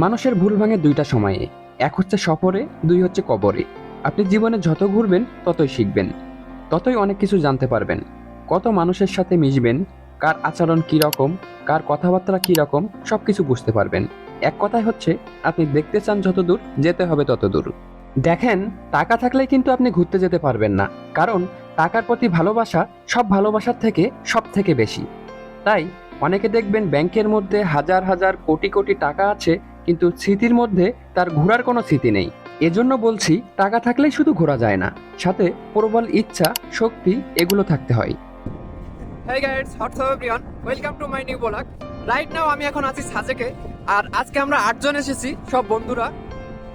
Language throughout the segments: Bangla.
মানুষের ভুল ভাঙে দুইটা সময়ে। এক হচ্ছে সফরে, দুই হচ্ছে কবরে। আপনি জীবনে যত ঘুরবেন, ততই শিখবেন। ততই অনেক কিছু জানতে পারবেন। কত মানুষের সাথে মিশবেন, কার আচরণ কী রকম, কার কথাবার্তা কী রকম সব কিছু বুঝতে পারবেন। এক কথায় হচ্ছে, আপনি দেখতে চান যত দূর যেতে হবে তত দূর দেখেন, টাকা থাকলেই কিন্তু আপনি ঘুরতে যেতে পারবেন না। কারণ, টাকার প্রতি ভালোবাসা সব ভালোবাসার থেকে সব থেকে বেশি। তাই, অনেকে দেখবেন ব্যাংকের মধ্যে হাজার হাজার কোটি কোটি টাকা আছে কিন্তু স্মৃতির মধ্যে তার ঘোরার কোনো স্মৃতি নেই। এজন্য বলছি, টাকা থাকলেই শুধু ঘোরা যায় না। সাথে প্রবল ইচ্ছা, শক্তি, এগুলো থাকতে হয়। Hey guys what's up everyone welcome to my new blog right now আমি এখন আছি সাজেকে, আর আজকে আমরা আটজন এসেছি, সব বন্ধুরা।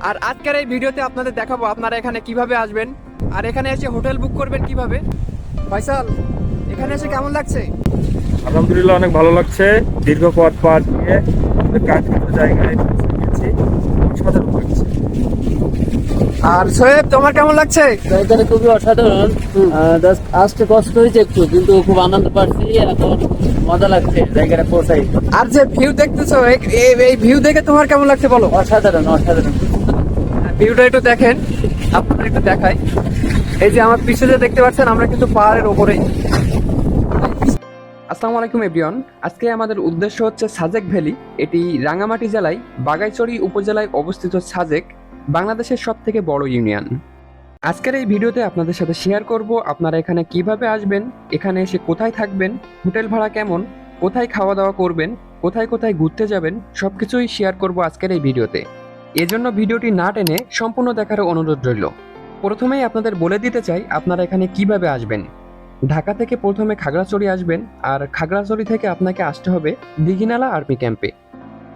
আর আজকের এই ভিডিওতে আপনাদের দেখাবো আপনারা এখানে কীভাবে আসবেন, আর এখানে এসে হোটেল বুক করবেন কীভাবে। ফয়সাল, এখানে এসে কেমন লাগছে? আলহামদুলিল্লাহ অনেক ভালো লাগছে। দীর্ঘ পথ পার দিয়ে কাজ কাঙ্ক্ষিত জায়গায় গেছি অসাধারণ লাগছে আর সোহেব তোমার কেমন লাগছে? এখানে খুবই অসাধারণ। আসতে কষ্ট হয়েছে একটু কিন্তু খুব আনন্দ পাচ্ছি এখন মজা লাগছে জায়গাটা পৌঁছাই। আর যে ভিউ দেখতেছো এই- এই- এই ভিউ দেখে তোমার কেমন লাগছে বলো? অসাধারণ অসাধারণ। ভিউটা একটু দেখেন আপনাদের একটু দেখাই। এই যে আমার পিছনে দেখতে পাচ্ছেন আমরা কিন্তু পাহাড়ের ওপরেই। আসসালামু আলাইকুম, এভরিওয়ান। আজকে আমাদের উদ্দেশ্য হচ্ছে সাজেক ভ্যালি। এটি রাঙামাটি জেলায় বাগাইচড়ি উপজেলায় অবস্থিত সাজেক, বাংলাদেশের সব থেকে বড় ইউনিয়ন। আজকের এই ভিডিওতে আপনাদের সাথে শেয়ার করব আপনারা এখানে কীভাবে আসবেন, এখানে এসে কোথায় থাকবেন, হোটেল ভাড়া কেমন, কোথায় খাওয়া দাওয়া করবেন, কোথায় কোথায় ঘুরতে যাবেন সব কিছুই শেয়ার করব আজকের এই ভিডিওতে। এজন্য ভিডিওটি না টেনে সম্পূর্ণ দেখার অনুরোধ রইল। প্রথমেই আপনাদের বলে দিতে চাই আপনারা এখানে কীভাবে আসবেন। ঢাকা থেকে প্রথমে খাগড়াছড়ি আসবেন আর খাগড়াছড়ি থেকে আপনাকে আসতে হবে দিঘিনালা আর্মি ক্যাম্পে।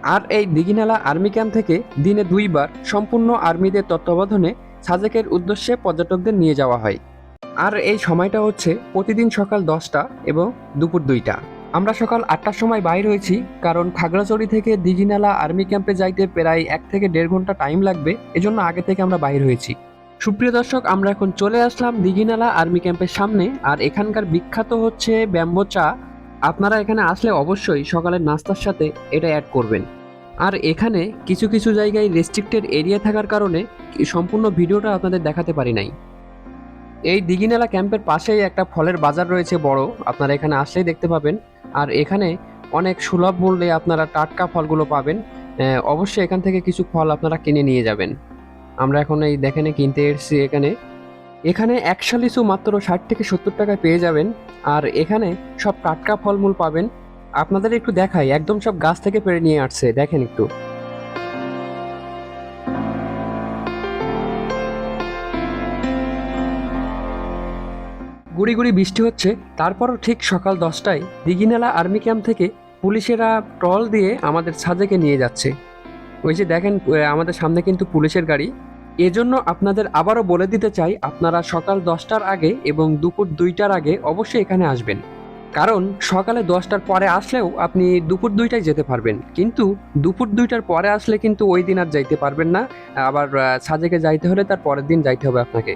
আর এই দিঘিনালা আর্মি ক্যাম্প থেকে দিনে দুইবার সম্পূর্ণ আর্মিদের তত্ত্বাবধানে সাজেকের উদ্দেশ্যে পর্যটকদের নিয়ে যাওয়া হয়। আর এই সময়টা হচ্ছে প্রতিদিন সকাল দশটা এবং দুপুর দুইটা। আমরা সকাল আটটার সময় বাইর হয়েছি কারণ খাগড়াছড়ি থেকে দিঘিনালা আর্মি ক্যাম্পে যাইতে প্রায় এক থেকে দেড় ঘণ্টা টাইম লাগবে, এজন্য আগে থেকে আমরা বাইর হয়েছি। সুপ্রিয় দর্শক, আমরা এখন চলে আসলাম দিঘিনালা আর্মি ক্যাম্পের সামনে, আর এখানকার বিখ্যাত হচ্ছে ব্যাম্বো চা। আপনারা এখানে আসলে অবশ্যই সকালের নাস্তার সাথে এটা অ্যাড করবেন। আর এখানে কিছু কিছু জায়গায় রেস্ট্রিক্টেড এরিয়া থাকার কারণে সম্পূর্ণ ভিডিওটা আপনাদের দেখাতে পারি নাই। এই দিঘিনালা ক্যাম্পের পাশেই একটা ফলের বাজার রয়েছে বড়, আপনারা এখানে আসলেই দেখতে পাবেন। আর এখানে অনেক সুলভ মূল্যে আপনারা টাটকা ফলগুলো পাবেন। অবশ্যই এখান থেকে কিছু ফল আপনারা কিনে নিয়ে যাবেন। আমরা এখন এই দেখেন কিনতে এসেছি এখানে। এখানে একশো মাত্র ষাট থেকে সত্তর টাকায় পেয়ে যাবেন। আর এখানে সব টাটকা ফলমূল পাবেন। আপনাদের একটু দেখাই, একদম সব গাছ থেকে পেরে নিয়ে আসছে, দেখেন একটু। গুড়ি গুড়ি বৃষ্টি হচ্ছে, তারপরও ঠিক সকাল দশটায় দিঘিনালা আর্মি ক্যাম্প থেকে পুলিশেরা ট্রল দিয়ে আমাদের সাজেকে নিয়ে যাচ্ছে। ওই যে দেখেন আমাদের সামনে কিন্তু পুলিশের গাড়ি। এজন্য আপনাদের আবারও বলে দিতে চাই, আপনারা সকাল দশটার আগে এবং দুপুর দুইটার আগে অবশ্যই এখানে আসবেন। কারণ সকালে দশটার পরে আসলেও আপনি দুপুর দুইটায় যেতে পারবেন। কিন্তু দুপুর দুইটার পরে আসলে কিন্তু ওই দিন আর যাইতে পারবেন না। আবার সাজেকে যাইতে হলে তার পরের দিন যাইতে হবে আপনাকে।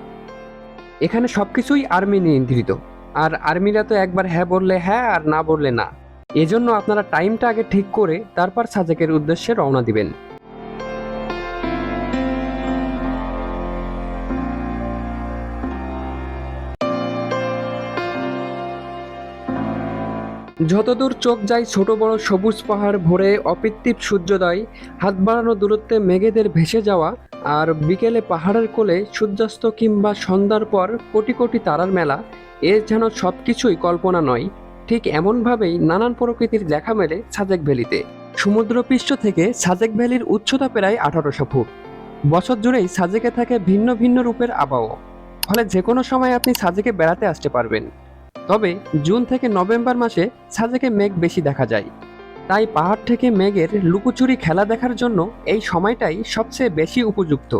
এখানে সব কিছুই আর্মি নিয়ন্ত্রিত। আর আর্মিরা তো একবার হ্যাঁ বললে হ্যাঁ আর না বললে না। এজন্য আপনারা টাইমটা আগে ঠিক করে তারপর সাজেকের উদ্দেশ্যে রওনা দিবেন। যতদূর চোখ যায় ছোট বড় সবুজ পাহাড় ভরে অকৃত্রিম সূর্যোদয়, হাত বাড়ানো দূরত্বে মেঘেদের ভেসে যাওয়া আর বিকেলে পাহাড়ের কোলে সূর্যাস্ত কিংবা সন্ধ্যার পর কোটি কোটি তারার মেলা, এ যেন সব কিছুই কল্পনা নয়। ঠিক এমনভাবেই নানান প্রকৃতির দেখা মেলে সাজেক ভ্যালিতে। সমুদ্রপৃষ্ঠ থেকে সাজেক ভ্যালির উচ্চতা প্রায় আঠারোশো ফুট। বছর জুড়েই সাজেকে থাকে ভিন্ন ভিন্ন রূপের আবহাওয়া ফলে যে কোনো সময় আপনি সাজেকে বেড়াতে আসতে পারবেন। তবে জুন থেকে নভেম্বর মাসে সাজেকে মেঘ বেশি দেখা যায়। তাই পাহাড় থেকে মেঘের লুকোচুরি খেলা দেখার জন্য এই সময়টাই সবচেয়ে বেশি উপযুক্ত।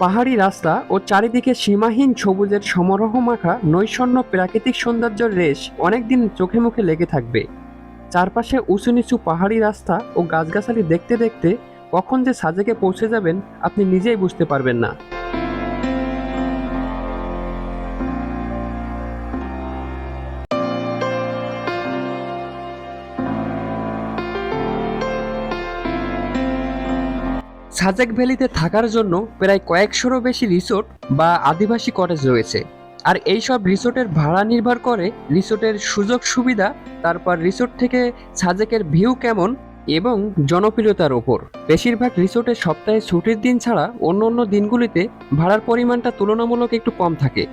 পাহাড়ি রাস্তা ও চারিদিকে সীমাহীন সবুজের সমারোহ মাখা নৈষণ্য প্রাকৃতিক সৌন্দর্যের রেশ অনেকদিন চোখে মুখে লেগে থাকবে। চারপাশে উঁচু নিচু পাহাড়ি রাস্তা ও গাছগাছালি দেখতে দেখতে কখন যে সাজেকে পৌঁছে যাবেন, আপনি নিজেই বুঝতে পারবেন না। সাজেক ভ্যালিতে থাকার জন্য প্রায় কয়েকশোরও বেশি রিসোর্ট বা আদিবাসী কটেজ রয়েছে। আর এই সব রিসোর্টের ভাড়া নির্ভর করে রিসোর্টের সুযোগ সুবিধা, তারপর রিসোর্ট থেকে সাজেকের ভিউ কেমন এবং জনপ্রিয়তার ওপর। বেশিরভাগ রিসোর্টের সপ্তাহে ছুটির দিন ছাড়া অন্য অন্য দিনগুলিতে ভাড়ার পরিমাণটা তুলনামূলক একটু কম থাকে।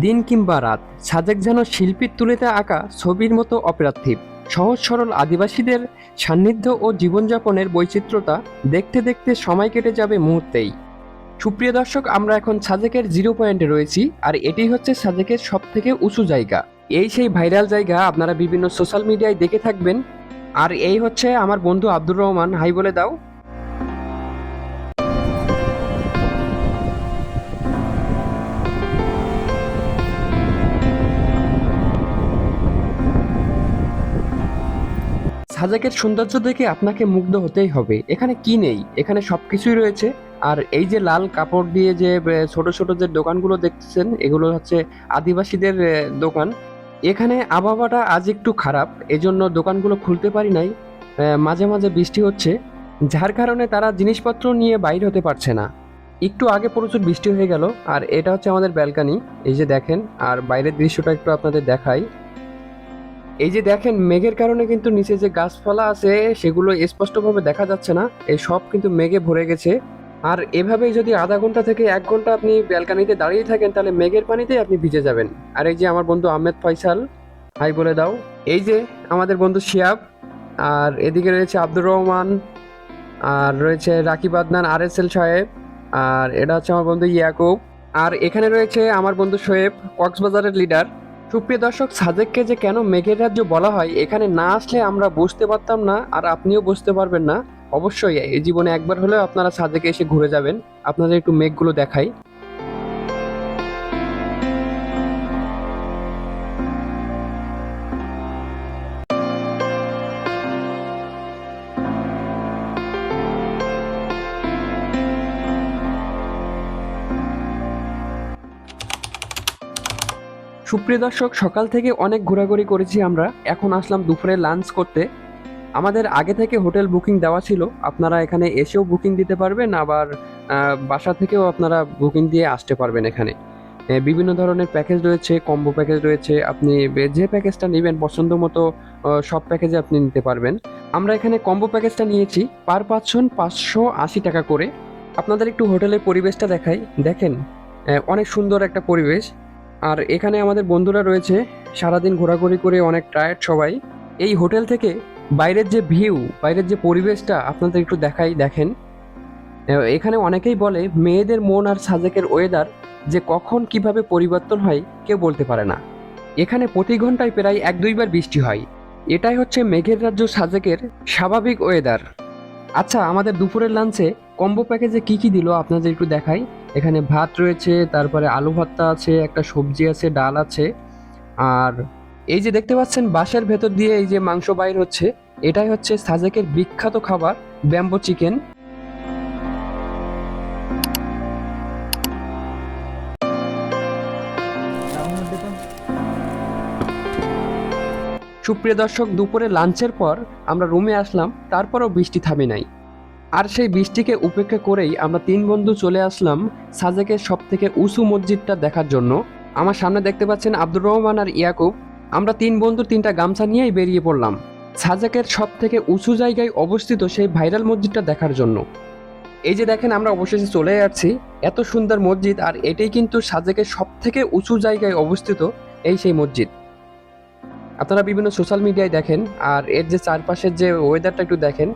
দিন কিংবা রাত। সাজেক যেন শিল্পীর তুলিতে আঁকা ছবির মতো অপার্থিব সহজ সরল আদিবাসীদের সান্নিধ্য ও জীবনযাপনের বৈচিত্র্যতা দেখতে দেখতে সময় কেটে যাবে মুহূর্তেই। সুপ্রিয় দর্শক, আমরা এখন সাজেকের জিরো পয়েন্টে রয়েছি, আর এটি হচ্ছে সাজেকের সব থেকে উঁচু জায়গা। এই সেই ভাইরাল জায়গা আপনারা বিভিন্ন সোশ্যাল মিডিয়ায় দেখে থাকবেন। আর এই হচ্ছে আমার বন্ধু আব্দুর রহমান। হাই বলে দাও। সাজেকের সৌন্দর্য দেখে আপনাকে মুগ্ধ হতেই হবে। এখানে কি নেই? এখানে সবকিছুই রয়েছে। আর এই যে লাল কাপড় দিয়ে যে ছোট ছোট যে দোকানগুলো দেখতেছেন, এগুলো হচ্ছে আদিবাসীদের দোকান। এখানে আবহাওয়াটা আজ একটু খারাপ, এজন্য দোকানগুলো খুলতে পারি নাই। মাঝে মাঝে বৃষ্টি হচ্ছে, যার কারণে তারা জিনিসপত্র নিয়ে বাইর হতে পারছে না। একটু আগে প্রচুর বৃষ্টি হয়ে গেল, আর এটা হচ্ছে আমাদের ব্যালকানি। এই যে দেখেন, আর বাইরের দৃশ্যটা একটু আপনাদের দেখাই। এই যে দেখেন, মেঘের কারণে কিন্তু নিচে যে গাছপালা আছে, সেগুলো স্পষ্টভাবে দেখা যাচ্ছে না। এই সব কিন্তু মেঘে ভরে গেছে। আর এভাবেই যদি আধা ঘণ্টা থেকে এক ঘণ্টা আপনি ব্যালকানিতে দাঁড়িয়ে থাকেন, তাহলে মেঘের পানিতেই আপনি ভিজে যাবেন। আর এই যে আমার বন্ধু আহমেদ ফয়সাল, হাই বলে দাও। এই যে আমাদের বন্ধু শিয়াব, আর এদিকে রয়েছে আব্দুর রহমান, আর রয়েছে রাকিব আদনান আর এস এল সাহেব, আর এটা হচ্ছে আমার বন্ধু ইয়াকুব। আর এখানে রয়েছে আমার বন্ধু শোয়েব, কক্সবাজারের লিডার সুপ্রিয় দর্শক সাজেককে যে কেন মেঘের রাজ্য বলা হয়, এখানে না আসলে আমরা বুঝতে পারতাম না, আর আপনিও বুঝতে পারবেন না। অবশ্যই, এই জীবনে একবার হলেও আপনারা সাজেকে এসে ঘুরে যাবেন। আপনাদের একটু মেঘগুলো দেখাই। সুপ্রিয় দর্শক, সকাল থেকে অনেক ঘোরাঘুরি করেছি আমরা। এখন আসলাম দুপুরে লাঞ্চ করতে। আমাদের আগে থেকে হোটেল বুকিং দেওয়া ছিল। আপনারা এখানে এসেও বুকিং দিতে পারবেন, আবার বাসা থেকেও আপনারা বুকিং দিয়ে আসতে পারবেন এখানে। বিভিন্ন ধরনের প্যাকেজ রয়েছে, কম্বো প্যাকেজ রয়েছে, আপনি যে প্যাকেজটা নেবেন পছন্দ মতো সব প্যাকেজে আপনি নিতে পারবেন। আমরা এখানে কম্বো প্যাকেজটা নিয়েছি, পার পার্সন পাঁচশো আশি টাকা করে। আপনাদের একটু হোটেলের পরিবেশটা দেখাই। দেখেন অনেক সুন্দর একটা পরিবেশ। আর এখানে আমাদের বন্ধুরা রয়েছে, সারাদিন ঘোরাঘুরি করে অনেক টায়ার্ড সবাই। এই হোটেল থেকে বাইরের যে ভিউ, বাইরের যে পরিবেশটা আপনাদের একটু দেখাই, দেখেন। এখানে অনেকেই বলে মেয়েদের মন আর সাজেকের ওয়েদার যে কখন কীভাবে পরিবর্তন হয় কেউ বলতে পারে না। এখানে প্রতি ঘন্টায় প্রায় এক দুইবার বৃষ্টি হয়। এটাই হচ্ছে মেঘের রাজ্য সাজেকের স্বাভাবিক ওয়েদার আচ্ছা আমাদের দুপুরের লাঞ্চে কম্বো প্যাকেজে কি কি দিল আপনাদের একটু দেখাই? এখানে ভাত রয়েছে, তারপরে আলু ভর্তা আছে, একটা সবজি আছে, ডাল আছে। আর এই যে দেখতে পাচ্ছেন বাঁশের ভেতর দিয়ে এই যে মাংস বাইর হচ্ছে এটাই হচ্ছে সাজেকের বিখ্যাত খাবার, ব্যাম্বো চিকেন। সুপ্রিয় দর্শক, দুপুরে লাঞ্চের পর আমরা রুমে আসলাম, তারপরও বৃষ্টি থামে নাই। আর সেই বৃষ্টিকে উপেক্ষা করেই আমরা তিন বন্ধু চলে আসলাম সাজেকের সব থেকে উঁচু মসজিদটা দেখার জন্য। আমার সামনে দেখতে পাচ্ছেন আব্দুর রহমান আর ইয়াকুব। আমরা তিন বন্ধুর তিনটা গামছা নিয়েই বেরিয়ে পড়লাম। সাজেকের সব থেকে উঁচু জায়গায় অবস্থিত সেই ভাইরাল মসজিদটা দেখার জন্য। এই যে দেখেন, আমরা অবশেষে চলে যাচ্ছি। এত সুন্দর মসজিদ, আর এটাই কিন্তু সাজেকের সব থেকে উঁচু জায়গায় অবস্থিত এই সেই মসজিদ। আপনারা বিভিন্ন সোশ্যাল মিডিয়ায় দেখেন, আর এর যে চারপাশের যে ওয়েদারটা একটু দেখেন।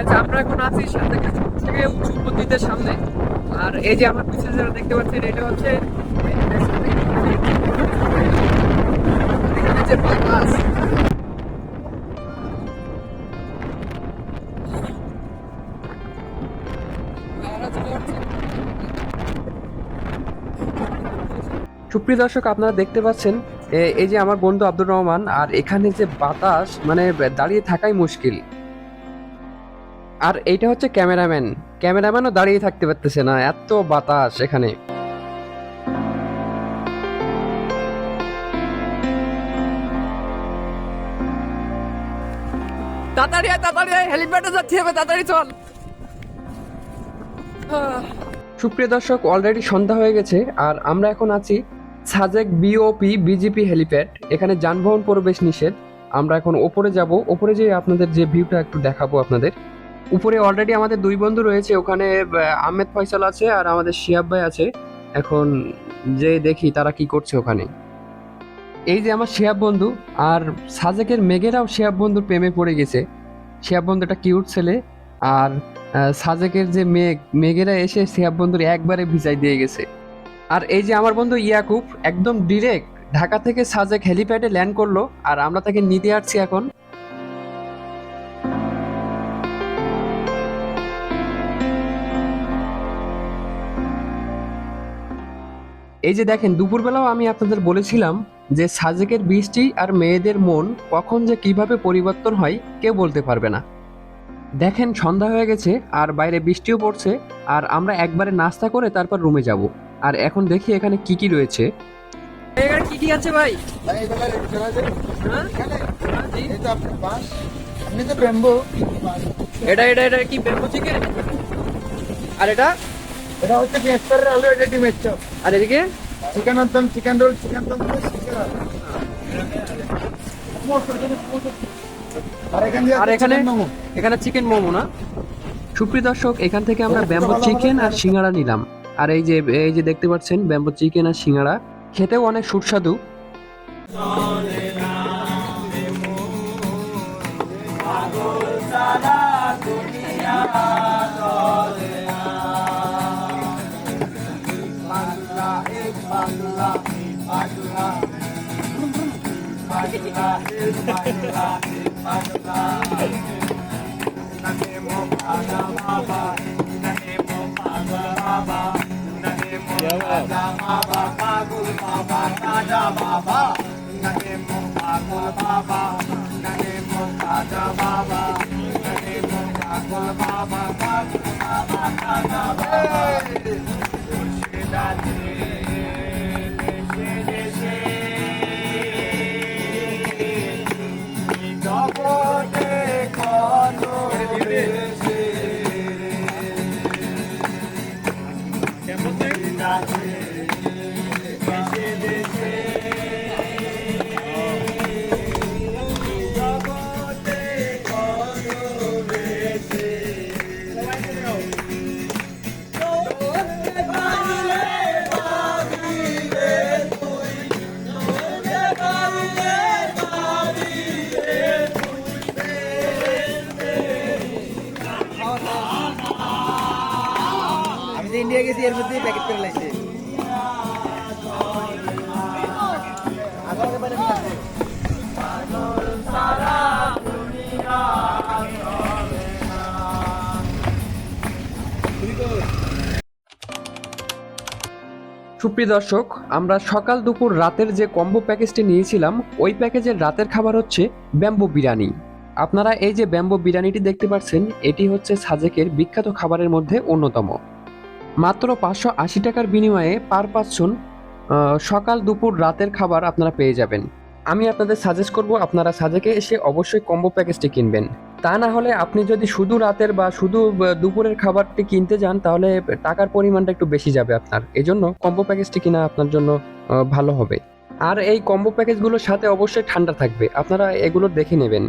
আচ্ছা আমরা এখন আছি সাথে থেকে উঁচু মসজিদের সামনে। আর এই যে আমার পিছনে যারা দেখতে পাচ্ছেন, এটা হচ্ছে এখানে সুপ্রিয় দর্শক, আপনারা দেখতে পাচ্ছেন এই যে আমার বন্ধু আব্দুর রহমান আর এখানে যে বাতাস মানে দাঁড়িয়ে থাকাই মুশকিল। আর এইটা হচ্ছে ক্যামেরাম্যান। ক্যামেরাম্যানও দাঁড়িয়ে থাকতে পারতেছে না, এত বাতাস এখানে। তাড়াতাড়ি তাড়াতাড়ি হেলিপ্যাডে যাচ্ছি হবে তাড়াতাড়ি চল। সুপ্রিয় দর্শক অলরেডি সন্ধ্যা হয়ে গেছে, আর আমরা এখন আছি সাজেক বিওপি বিজেপি হেলিপ্যাড, এখানে যানবাহন প্রবেশ নিষেধ। আমরা এখন ওপরে যাব, ওপরে যেয়ে আপনাদের যে ভিউটা একটু দেখাবো আপনাদের। উপরে অলরেডি আমাদের দুই বন্ধু রয়েছে, ওখানে আহমেদ ফয়সাল আছে আর আমাদের শিয়াব ভাই আছে। এখন যে দেখি তারা কি করছে ওখানে। এই যে আমার শিয়াব বন্ধু আর সাজেকের মেঘেরাও শিয়াব বন্ধুর প্রেমে পড়ে গেছে। শিয়াব বন্ধু একটা কিউট ছেলে আর সাজেকের যে মেঘ, মেঘেরা এসে শিয়াব বন্ধুর একবারে ভিজাই দিয়ে গেছে। আর এই যে আমার বন্ধু ইয়াকুব একদম ডিরেক্ট ঢাকা থেকে সাজেক হেলিপ্যাডে ল্যান্ড করল আর আমরা তাকে নিতে আসছি এখন। এই যে দেখেন, দুপুরবেলাও আমি আপনাদের বলেছিলাম যে সাজেকের বৃষ্টি আর মেয়েদের মন কখন যে কীভাবে পরিবর্তন হয় কেউ বলতে পারবে না। দেখেন সন্ধ্যা হয়ে গেছে আর বাইরে বৃষ্টিও পড়ছে আর আমরা একবারে নাস্তা করে তারপর রুমে যাব। আর এখন দেখি এখানে কি কি রয়েছে। এখানে কি কি আছে ভাই? হ্যাঁ? এটা এটা এটা কি ব্যাম্বু চিকেন আর এটা? এটা হচ্ছে পেস্টারের আলু এটা ডিমের চপ। আর এদিকে? চিকেন একদম চিকেন রোল চিকেন আর এখানে এখানে চিকেন মোমো। না। সুপ্রিয় দর্শক এখান থেকে আমরা ব্যাম্বো চিকেন আর সিঙ্গাড়া নিলাম। আর এই যে এই যে দেখতে পাচ্ছেন ব্যাম্বো চিকেন আর সিঙ্গাড়া খেতেও অনেক সুস্বাদু। Baba, সুপ্রিয় দর্শক, আমরা সকাল দুপুর রাতের যে কম্বো প্যাকেজটি নিয়েছিলাম, ওই প্যাকেজের রাতের খাবার হচ্ছে ব্যাম্বো বিরিয়ানি। আপনারা এই যে ব্যাম্বো বিরিয়ানিটি দেখতে পাচ্ছেন, এটি হচ্ছে সাজেকের বিখ্যাত খাবারের মধ্যে অন্যতম। মাত্র পাঁচশো আশি টাকার বিনিময়ে পার পাঁচজন সকাল দুপুর রাতের খাবার আপনারা পেয়ে যাবেন। আমি আপনাদের সাজেস্ট করব, আপনারা সাজেকে এসে অবশ্যই কম্বো প্যাকেজটি কিনবেন। তা না হলে আপনি যদি শুধু রাতের বা শুধু দুপুরের খাবারটি কিনতে যান, তাহলে টাকার পরিমাণটা একটু বেশি যাবে আপনার। এই জন্য কম্বো প্যাকেজটি কিনা আপনার জন্য ভালো হবে। আর এই কম্বো প্যাকেজগুলোর সাথে অবশ্যই ঠান্ডা থাকবে। আপনারা এগুলো দেখে নেবেন।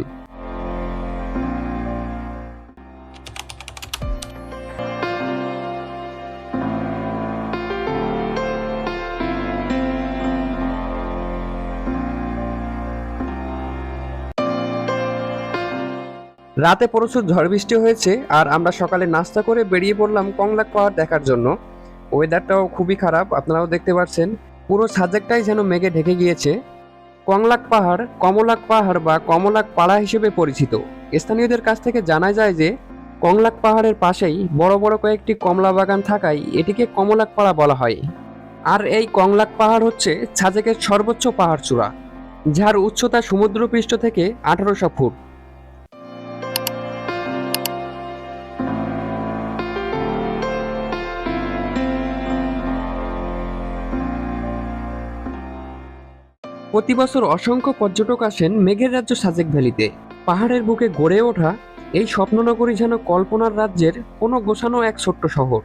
রাতে প্রচুর ঝড় বৃষ্টি হয়েছে আর আমরা সকালে নাস্তা করে বেরিয়ে পড়লাম কংলাক পাহাড় দেখার জন্য। ওয়েদারটাও খুবই খারাপ, আপনারাও দেখতে পাচ্ছেন। পুরো সাজেকটাই যেন মেঘে ঢেকে গিয়েছে। কংলাক পাহাড়, কমলাক পাহাড় বা কমলাক পাড়া হিসেবে পরিচিত। স্থানীয়দের কাছ থেকে জানা যায় যে, কংলাক পাহাড়ের পাশেই বড় বড় কয়েকটি কমলা বাগান থাকায় এটিকে কমলাক পাড়া বলা হয়। আর এই কংলাক পাহাড় হচ্ছে সাজেকের সর্বোচ্চ পাহাড় চূড়া যার উচ্চতা সমুদ্রপৃষ্ঠ থেকে আঠারোশো ফুট। প্রতি বছর অসংখ্য পর্যটক আসেন মেঘের রাজ্য সাজেক ভ্যালিতে। পাহাড়ের বুকে গড়ে ওঠা এই স্বপ্ননগরী যেন কল্পনার রাজ্যের কোনো গোছানো এক ছোট্ট শহর।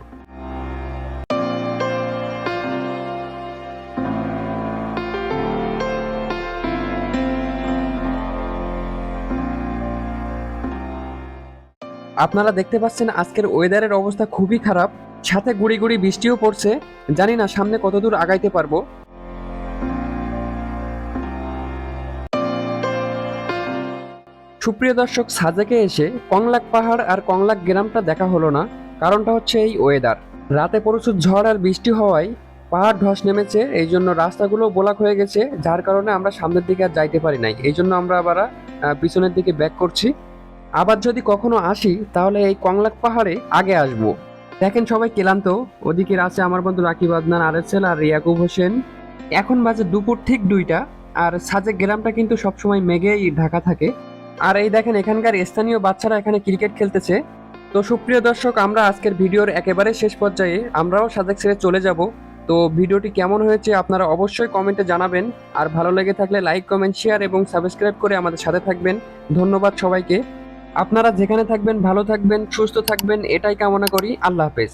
আপনারা দেখতে পাচ্ছেন আজকের ওয়েদারের অবস্থা খুবই খারাপ। সাথে গুড়ি গুড়ি বৃষ্টিও পড়ছে। জানি না সামনে কতদূর আগাইতে পারব। সুপ্রিয় দর্শক, সাজেকে এসে কংলাক পাহাড় আর কংলাক গ্রামটা দেখা হলো না। কারণটা হচ্ছে এই ওয়েদার রাতে প্রচুর ঝড় আর বৃষ্টি হওয়ায় পাহাড় ধস নেমেছে এই জন্য রাস্তাগুলো বোলাক হয়ে গেছে, যার কারণে আমরা সামনের দিকে আর যাইতে পারি নাই। এই জন্য আমরা আবার পিছনের দিকে ব্যাক করছি। আবার যদি কখনো আসি, তাহলে এই কংলাক পাহাড়ে আগে আসব। দেখেন সবাই ক্লান্ত। ওদিকে আছে আমার বন্ধু রাকিব আদনান আরেসেল আর রিয়াকুব হোসেন। এখন বাজে দুপুর ঠিক দুইটা, আর সাজেক গ্রামটা কিন্তু সবসময় মেঘেই ঢাকা থাকে। আর এই দেখেন, এখানকার স্থানীয় বাচ্চারা এখানে ক্রিকেট খেলতেছে। তো সুপ্রিয় দর্শক, আমরা আজকের ভিডিওর একেবারে শেষ পর্যায়ে আমরাও সাজেক ছেড়ে চলে যাব। তো ভিডিওটি কেমন হয়েছে আপনারা অবশ্যই কমেন্টে জানাবেন। আর ভালো লেগে থাকলে লাইক, কমেন্ট, শেয়ার এবং সাবস্ক্রাইব করে আমাদের সাথে থাকবেন। ধন্যবাদ সবাইকে। আপনারা যেখানে থাকবেন, ভালো থাকবেন, সুস্থ থাকবেন, এটাই কামনা করি। আল্লাহ হাফেজ।